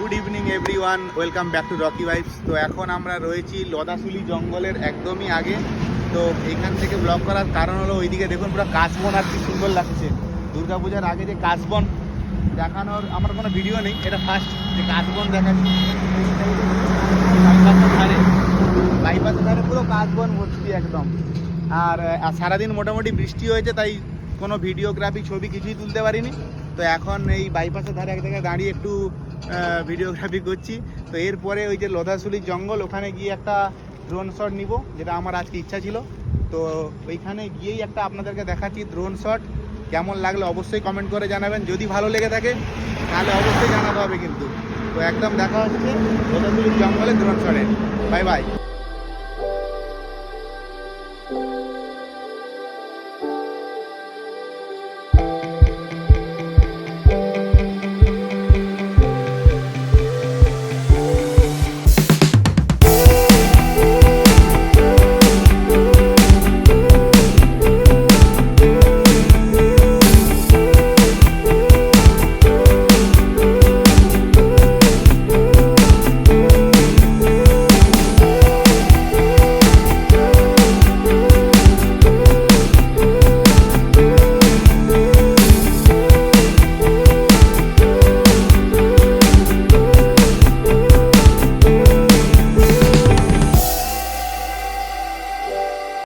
Good evening everyone welcome back to Rocky vibes তো এখন আমরা রয়েছি লদাসুলি জঙ্গলের একদমই আগে। তো এখান থেকে ব্লগ করার কারণ হলো ওইদিকে দেখুন পুরো কাশবন আর কি সুন্দর লাগছে। দুর্গাপূজার আগে যে কাশবন দেখানোর আমার কোনো ভিডিও নেই, এটা ফার্স্ট যে কাশবন দেখাচ্ছি। ধারে। বাইপাসের ধারে পুরো কাশবন ভর্তি একদম। আর সারাদিন মোটামুটি বৃষ্টি হয়েছে, তাই কোনো ভিডিওগ্রাফি ছবি কিছুই তুলতে পারিনি। তো এখন এই বাইপাসের ধারে এক জায়গায় দাঁড়িয়ে একটু ভিডিওগ্রাফি করছি। তো এরপরে ওই যে লোধাশুলির জঙ্গল, ওখানে গিয়ে একটা ড্রোন শট নিব, যেটা আমার আজকে ইচ্ছা ছিল। তো ওইখানে গিয়েই একটা আপনাদেরকে দেখাচ্ছি ড্রোন শট কেমন লাগলে অবশ্যই কমেন্ট করে জানাবেন। যদি ভালো লেগে থাকে, তাহলে অবশ্যই জানাতে হবে কিন্তু। তো একদম দেখা হচ্ছে লধাশুলির জঙ্গলে ড্রোন শটে বাই বাই